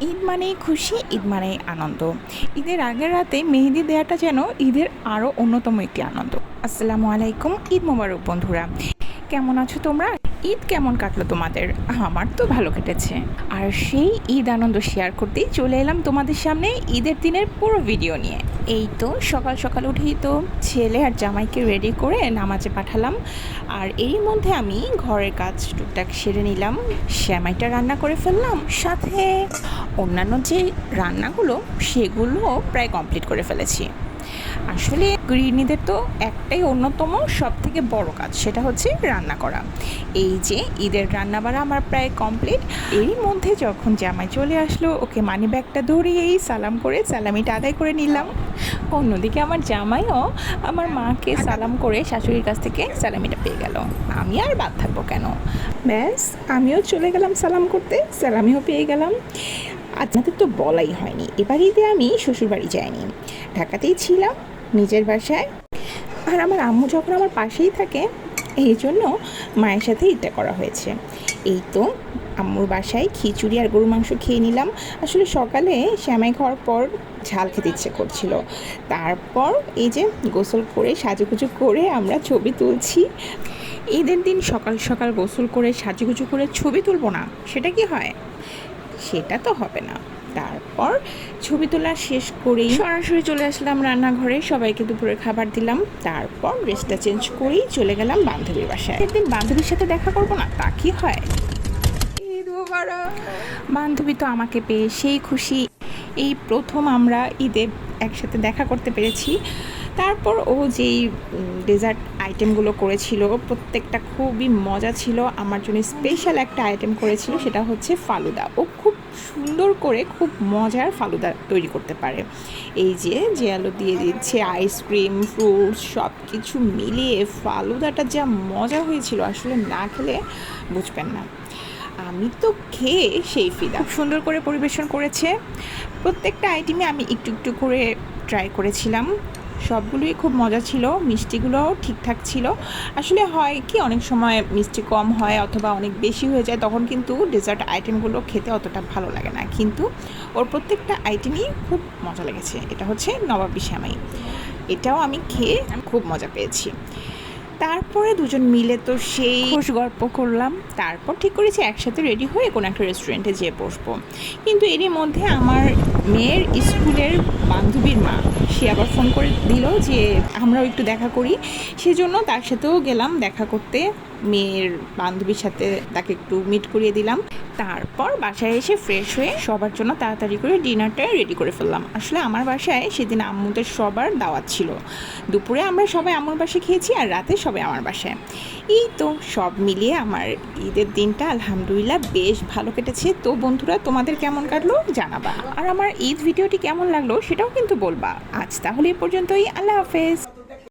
ঈদ মানেই খুশি, ঈদ মানেই আনন্দ। ঈদের আগের রাতে মেহেদি দেওয়াটা যেন ঈদের আরও অন্যতম একটি আনন্দ। আসসালামু আলাইকুম, ঈদ মোবারক বন্ধুরা। কেমন আছো তোমরা? ঈদ কেমন কাটলো তোমাদের? আমার তো ভালো কেটেছে। আর সেই ঈদ আনন্দ শেয়ার করতেই চলে এলাম তোমাদের সামনে ঈদের দিনের পুরো ভিডিও নিয়ে। এই তো সকাল সকাল উঠেই তো ছেলে আর জামাইকে রেডি করে নামাজে পাঠালাম। আর এরই মধ্যে আমি ঘরের কাজ টুকটাক সেরে নিলাম, শ্যামাইটা রান্না করে ফেললাম, সাথে অন্যান্য যে রান্নাগুলো, সেগুলো প্রায় কমপ্লিট করে ফেলেছি। আসলে গৃহিণীদের তো একটাই অন্যতম সব থেকে বড় কাজ, সেটা হচ্ছে রান্না করা। এই যে ঈদের রান্না বাড়া আমার প্রায় কমপ্লিট, এরই মধ্যে যখন জামাই চলে আসলো, ওকে মানি ব্যাগটা ধরিয়েই সালাম করে সালামিটা আদায় করে নিলাম। অন্যদিকে আমার জামাইও আমার মাকে সালাম করে শাশুড়ির কাছ থেকে সালামিটা পেয়ে গেল। আমি আর বাদ থাকব কেন? ব্যাস, আমিও চলে গেলাম সালাম করতে, সালামিও পেয়ে গেলাম। আপনাদের তো বলাই হয়নি। এবার ঈদে আমি শ্বশুরবাড়ি যাইনি। ঢাকাতেই ছিলাম, নিজের বাসায়। আর আমার আম্মু যখন আমার পাশেই থাকে, এই জন্য মায়ের সাথে ঈদটা করা হয়েছে। এই তো আম্মুর বাসায় খিচুড়ি আর গরু মাংস খেয়ে নিলাম। আসলে সকালে শ্যামাই খাওয়ার পর ঝাল খেতে ইচ্ছে করছিল। তারপর এই যে গোসল করে, সাজুগুজু করে আমরা ছবি তুলছি। ঈদের দিন সকাল সকাল গোসল করে, সাজুগুজু করে ছবি তুলবো না, সেটা কি হয়? সেটা তো হবে না। তারপর ছবি তোলা শেষ করেই সরাসরি চলে আসলাম রান্নাঘরে। সবাইকে দুপুরের খাবার দিলাম। তারপর ড্রেসটা চেঞ্জ করেই চলে গেলাম বান্ধবীর বাসায়। একদিন বান্ধবীর সাথে দেখা করব না তা কি হয়? বান্ধবী তো আমাকে পেয়ে সেই খুশি। এই প্রথম আমরা ঈদে একসাথে দেখা করতে পেরেছি। তারপর ও যেই ডেজার্ট আইটেমগুলো করেছিল, প্রত্যেকটা খুবই মজা ছিল। আমার জন্য স্পেশাল একটা আইটেম করেছিল, সেটা হচ্ছে ফালুদা। ও খুব সুন্দর করে খুব মজার ফালুদা তৈরি করতে পারে। এই যে যে আলো দিয়ে দিচ্ছে আইসক্রিম ফ্রুটস সব কিছু মিলিয়ে ফালুদাটা যা মজা হয়েছিল, আসলে না খেলে বুঝবেন না। আমি তো খেয়ে সেই ফিদা। সুন্দর করে পরিবেশন করেছে। প্রত্যেকটা আইটেমে আমি একটু একটু করে ট্রাই করেছিলাম। সবগুলোই খুব মজা ছিল, মিষ্টিগুলোও ঠিকঠাক ছিল। আসলে হয় কি, অনেক সময় মিষ্টি কম হয় অথবা অনেক বেশি হয়ে যায়, তখন কিন্তু ডেজার্ট আইটেমগুলো খেতে অতটা ভালো লাগে না। কিন্তু ওর প্রত্যেকটা আইটেমই খুব মজা লেগেছে। এটা হচ্ছে নবাবি শ্যামাই এটাও আমি খেয়ে খুব মজা পেয়েছি। তারপরে দুজন মিলে তো সেই খুশ গল্প করলাম। তারপর ঠিক করেছি একসাথে রেডি হয়ে কোনো একটা রেস্টুরেন্টে যেয়ে বসবো। কিন্তু এরই মধ্যে আমার মেয়ের স্কুলের বান্ধবীর মা সে আবার ফোন করে দিল যে আমরাও একটু দেখা করি। সেজন্য তার সাথেও গেলাম দেখা করতে। মেয়ের বান্ধবীর সাথে তাকে একটু মিট করিয়ে দিলাম। তারপর বাসায় এসে ফ্রেশ হয়ে সবার জন্য তাড়াতাড়ি করে ডিনারটা রেডি করে ফেললাম। আসলে আমার বাসায় সেদিন আম্মুদের সবার দাওয়াত ছিল। দুপুরে আমরা সবাই আম্মুর বাসায় খেয়েছি আর রাতে সবাই আমার বাসায়। এই তো সব মিলিয়ে আমার ঈদের দিনটা আলহামদুলিল্লাহ বেশ ভালো কেটেছে। তো বন্ধুরা, তোমাদের কেমন কাটলো জানাবা। আর আমার ঈদ ভিডিওটি কেমন লাগল সেটাও কিন্তু বলবা। আজ তাহলে এ পর্যন্তই। আল্লাহ হাফেজ।